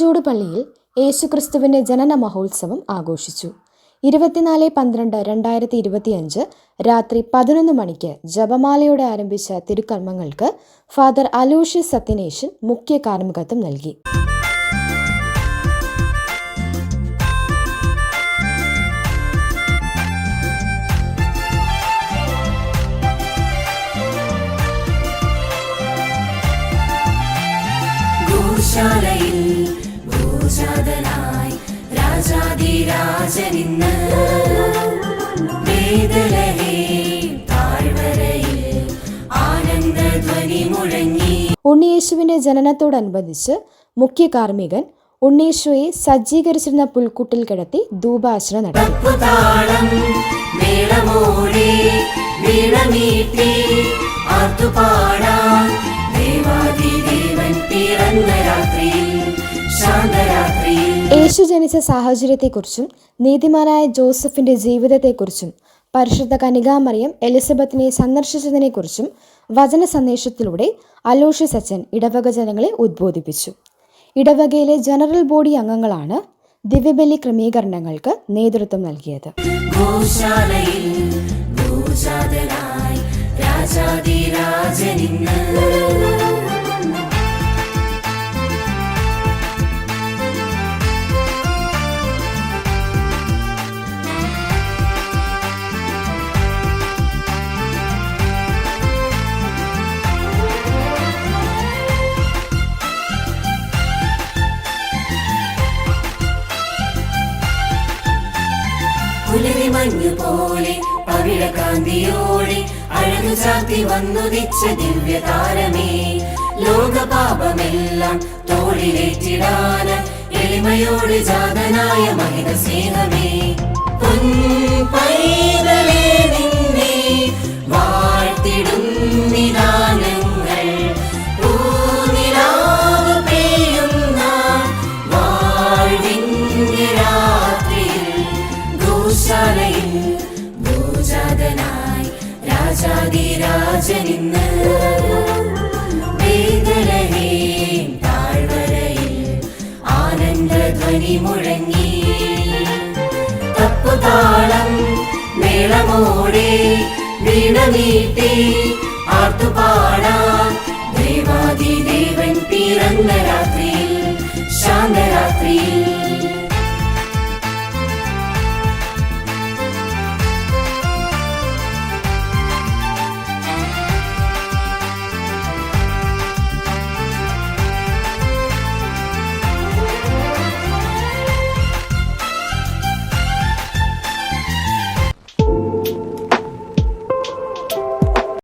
Jude പള്ളിയിൽ യേശുക്രിസ്തുവിന്റെ ജനന മഹോത്സവം ആഘോഷിച്ചു. ഇരുപത്തിനാല് പന്ത്രണ്ട് രണ്ടായിരത്തി ഇരുപത്തിയഞ്ച് രാത്രി പതിനൊന്ന് മണിക്ക് ജപമാലയോടെ ആരംഭിച്ച തിരുക്കർമ്മങ്ങൾക്ക് ഫാദർ അലൂഷ്യസ് സത്യനേശൻ മുഖ്യ കാർമ്മികത്വം നൽകി. ഗോശാലയിൽ ഭൂജാതനായി രാജാതിരാജനിന്ന് ഉണ്ണിയേശുവിന്റെ ജനനത്തോടനുബന്ധിച്ച് മുഖ്യ കാർമ്മികൻ ഉണ്ണീശോയെ സജ്ജീകരിച്ചിരുന്ന പുൽക്കൂട്ടിൽ കിടത്തി ധൂപാർച്ചന നടത്തി. യേശു ജനിച്ച സാഹചര്യത്തെക്കുറിച്ചും നീതിമാനായ ജോസഫിന്റെ ജീവിതത്തെക്കുറിച്ചും പരിശുദ്ധ കനികാമറിയം എലിസബത്തിനെ സന്ദർശിച്ചതിനെക്കുറിച്ചും വചന സന്ദേശത്തിലൂടെ അലോഷ സച്ചൻ ഇടവക ജനങ്ങളെ ഉദ്ബോധിപ്പിച്ചു. ഇടവകയിലെ ജനറൽ ബോഡി അംഗങ്ങളാണ് ദിവ്യബലി ക്രമീകരണങ്ങൾക്ക് നേതൃത്വം നൽകിയത്. രാജാതിരാജനിന്ന് പുലരി മഞ്ഞു പോലെ പവിഴകാന്തിയോടെ അഴകു ചാർത്തി ദിവ്യ താരമേ ലോകപാപമെല്ലാം തോളിലേറ്റിടാന എളിമയോട് ജാതനായ മഹിത സ്നേഹമേ പൊൻപൈതലേ നിന്നെ ആനന്ദധ്വനി മുഴങ്ങി. തപ്പുതാളം മേളമോടെ വീണമീട്ടി ആർത്തുപാടാം